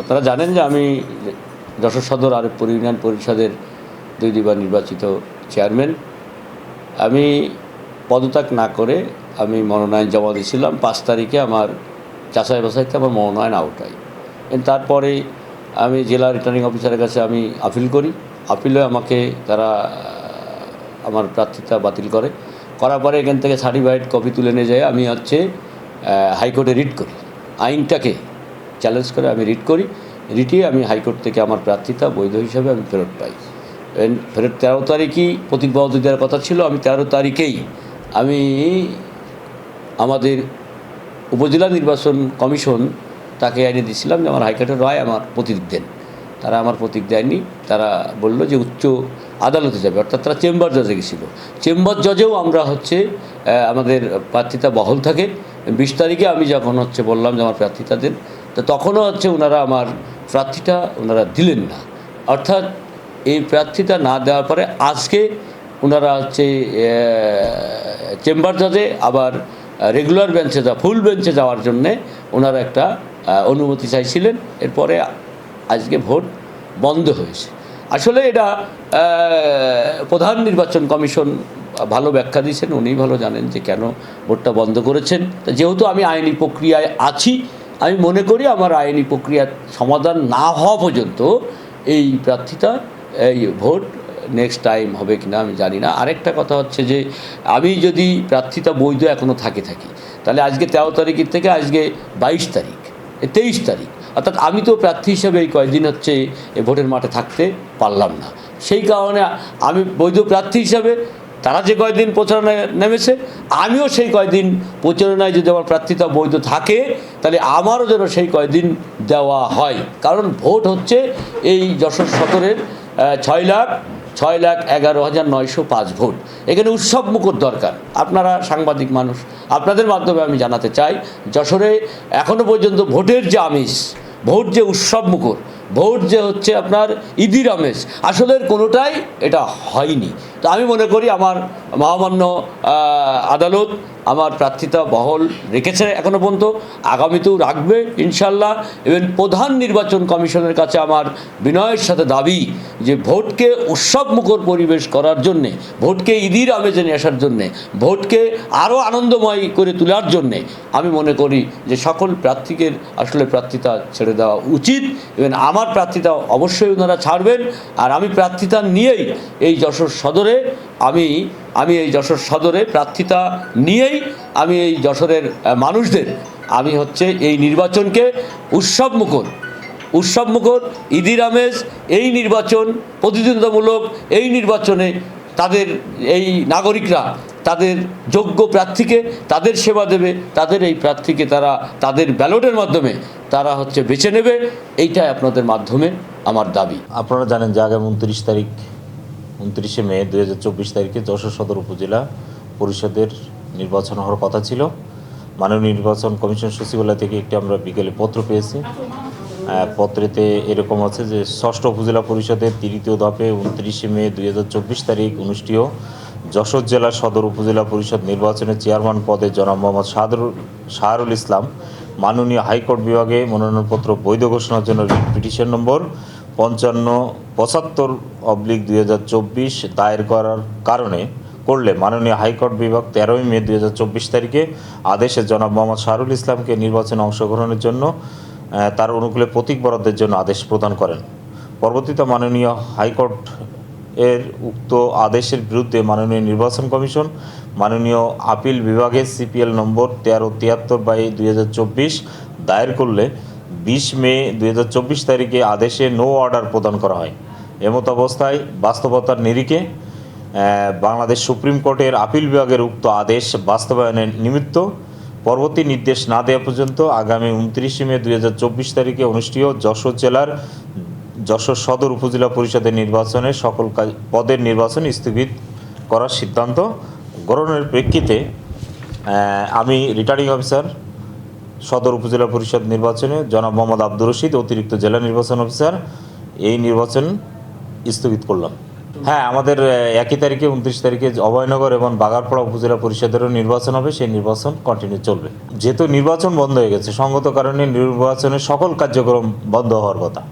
আপনারা জানেন যে আমি যশোর সদর আরবপুর ইউনিয়ন পরিষদের দুই দুইবার নির্বাচিত চেয়ারম্যান। আমি পদত্যাগ না করে আমি মনোনয়ন জমা দিয়েছিলাম। পাঁচ তারিখে আমার চাষাই বাসাইতে আমার মনোনয়ন আউট হয়। তারপরে আমি জেলা রিটার্নিং অফিসারের কাছে আমি আপিল করি। আপিলে আমাকে তারা আমার প্রার্থিতা বাতিল করে। করার পরে এখান থেকে সার্টিফাইড কপি তুলে নিয়ে যায়। আমি হচ্ছে হাইকোর্টে রিট করি। আইনটাকে চ্যালেঞ্জ করে আমি রিট করি। রিটে আমি হাইকোর্ট থেকে আমার প্রার্থিতা বৈধ হিসাবে আমি ফেরত পাই। ফেরত তেরো তারিখই প্রতিজ্ঞাবদ্ধ দেওয়ার কথা ছিল। আমি তেরো তারিখেই আমি আমাদের উপজেলা নির্বাচন কমিশন তাকে আইনে দিয়েছিলাম যে আমার হাইকোর্টের রায় আমার প্রতীক দেন। তারা আমার প্রতীক দেয়নি, তারা বলল যে উচ্চ আদালতে যাবে, অর্থাৎ তারা চেম্বার জজে গেছিল। চেম্বার জজেও আমরা হচ্ছে আমাদের প্রার্থিতা বহল থাকে। বিশ তারিখে আমি যখন হচ্ছে বললাম যে আমার প্রার্থিতা দেন তো তখনও হচ্ছে ওনারা আমার প্রার্থীটা ওনারা দিলেন না। অর্থাৎ এই প্রার্থীতা না দেওয়ার পরে আজকে ওনারা হচ্ছে চেম্বার জজে আবার রেগুলার বেঞ্চে যা, ফুল বেঞ্চে যাওয়ার জন্যে ওনারা একটা অনুমতি চাইছিলেন। এরপরে আজকে ভোট বন্ধ হয়েছে। আসলে এটা প্রধান নির্বাচন কমিশন ভালো ব্যাখ্যা দিয়েছেন উনি ভালো জানেন যে কেন ভোটটা বন্ধ করেছেন। যেহেতু আমি আইনি প্রক্রিয়ায় আছি, আমি মনে করি আমার আইনি প্রক্রিয়ার সমাধান না হওয়া পর্যন্ত এই প্রার্থীতা এই ভোট নেক্সট টাইম হবে কিনা আমি জানি না। আরেকটা কথা হচ্ছে যে, আমি যদি প্রার্থিতা বৈধ এখনও থাকে থাকি, তাহলে আজকে তেরো তারিখের থেকে আজকে বাইশ তারিখ, তেইশ তারিখ অর্থাৎ আমি তো প্রার্থী হিসেবে এই কয়েকদিন হচ্ছে ভোটের মাঠে থাকতে পারলাম না। সেই কারণে আমি বৈধ প্রার্থী হিসাবে তারা যে কয়দিন প্রচারণায় নেমেছে আমিও সেই কয়দিন প্রচারণায় যদি আমার প্রার্থিতা বৈধ থাকে তাহলে আমারও যেন সেই কয়দিন দেওয়া হয়। কারণ ভোট হচ্ছে এই যশোর সদরের আহ, ছয় লাখ ছয় লাখ এগারো হাজার নয়শো পাঁচ ভোট। এখানে উৎসব মুখর দরকার। আপনারা সাংবাদিক মানুষ আপনাদের মাধ্যমে আমি জানাতে চাই যশোরে এখনও পর্যন্ত ভোটের যে আমিষ ভোট যে উৎসব মুখর ভোট যে হচ্ছে আপনার ঈদির আমেজ আসলে কোনোটাই এটা হয়নি। তো আমি মনে করি আমার মহামান্য আদালত আমার প্রার্থিতা বহল রেখেছে এখনও পর্যন্ত। আগামীতেও রাখবে ইনশাল্লাহ। এবং প্রধান নির্বাচন কমিশনের কাছে আমার বিনয়ের সাথে দাবি যে ভোটকে উৎসব মুখর পরিবেশ করার জন্যে, ভোটকে ইদির আমেজে নিয়ে আসার জন্যে, ভোটকে আরও আনন্দময় করে তোলার জন্যে আমি মনে করি যে সকল প্রার্থীকে আসলে প্রার্থিতা ছেড়ে দেওয়া উচিত। এবং আমার প্রার্থিতা অবশ্যই ওনারা ছাড়বেন। আর আমি প্রার্থিতা নিয়েই এই যশোর সদরে আমি আমি এই যশোর সদরে প্রার্থিতা নিয়েই আমি এই যশোরের মানুষদের আমি হচ্ছে এই নির্বাচনকে উৎসব মুখর উৎসব মুখর ঈদির আমেজ এই নির্বাচন, প্রতিদ্বন্দ্বিতামূলক এই নির্বাচনে তাদের এই নাগরিকরা তাদের যোগ্য প্রার্থীকে তাদের সেবা দেবে, তাদের এই প্রার্থীকে তারা তাদের ব্যালটের মাধ্যমে তারা হচ্ছে বেছে নেবে। এইটাই আপনাদের মাধ্যমে আমার দাবি। আপনারা জানেন যে আগামী উনত্রিশ তারিখ, উনত্রিশে মে দু হাজার চব্বিশ তারিখে যশোর সদর উপজেলা পরিষদের নির্বাচন হওয়ার কথা ছিল। মাননীয় নির্বাচন কমিশন সচিবালয় থেকে একটি আমরা বিকেলে পত্র পেয়েছি। পত্রেতে এরকম আছে যে, ষষ্ঠ উপজেলা পরিষদের তৃতীয় ধাপে উনত্রিশে মে দুই হাজার চব্বিশ তারিখ অনুষ্ঠিত যশোর জেলা সদর উপজেলা পরিষদ নির্বাচনে চেয়ারম্যান পদে জনাব মোহাম্মদ শাহরুল শাহরুল ইসলাম, মাননীয় হাইকোর্ট বিভাগে মনোনয়নপত্র বৈধ ঘোষণার জন্য পিটিশন নম্বর পঞ্চান্ন পঁচাত্তর অবলিক দুই হাজার চব্বিশ দায়ের করার কারণে করলে মাননীয় হাইকোর্ট বিভাগ তেরোই মে দুই হাজার চব্বিশ তারিখে আদেশে জনাব মোহাম্মদ শাহরুল ইসলামকে নির্বাচনে অংশগ্রহণের জন্য তার অনুকূলে প্রতীক বরাদ্দের জন্য আদেশ প্রদান করেন। পরবর্তীতে মাননীয় হাইকোর্ট এর উক্ত আদেশের বিরুদ্ধে মাননীয় নির্বাচন কমিশন, মাননীয় আপিল বিভাগের সিপিএল নম্বর তেরো তিয়াত্তর বাই দুই হাজার চব্বিশ দায়ের করলে বিশ মে দুই হাজার চব্বিশ তারিখে আদেশে নো অর্ডার প্রদান করা হয়। এমত অবস্থায় বাস্তবতার নিরিখে বাংলাদেশ সুপ্রিম কোর্টের আপিল বিভাগের উক্ত আদেশ বাস্তবায়নের নিমিত্ত পরবর্তী নির্দেশ না দেওয়া পর্যন্ত আগামী উনত্রিশে মে দুই হাজার চব্বিশ তারিখে অনুষ্ঠিত যশোর জেলার যশোর সদর উপজেলা পরিষদের নির্বাচনে সকল কাজ, পদের নির্বাচন স্থগিত করার সিদ্ধান্ত গ্রহণের প্রেক্ষিতে আমি রিটার্নিং অফিসার, সদর উপজেলা পরিষদ নির্বাচনে জনাব মোহাম্মদ আব্দুর রশিদ, অতিরিক্ত জেলা নির্বাচন অফিসার, এই নির্বাচন স্থগিত করলাম। হ্যাঁ আমাদের একই তারিখে উনত্রিশ তারিখে অভয়নগর এবং বাগারপাড়া উপজেলা পরিষদেরও নির্বাচন হবে, সেই নির্বাচন কন্টিনিউ চলবে। যেহেতু নির্বাচন বন্ধ হয়ে গেছে, সঙ্গত কারণে নির্বাচনের সকল কার্যক্রম বন্ধ হওয়ার কথা।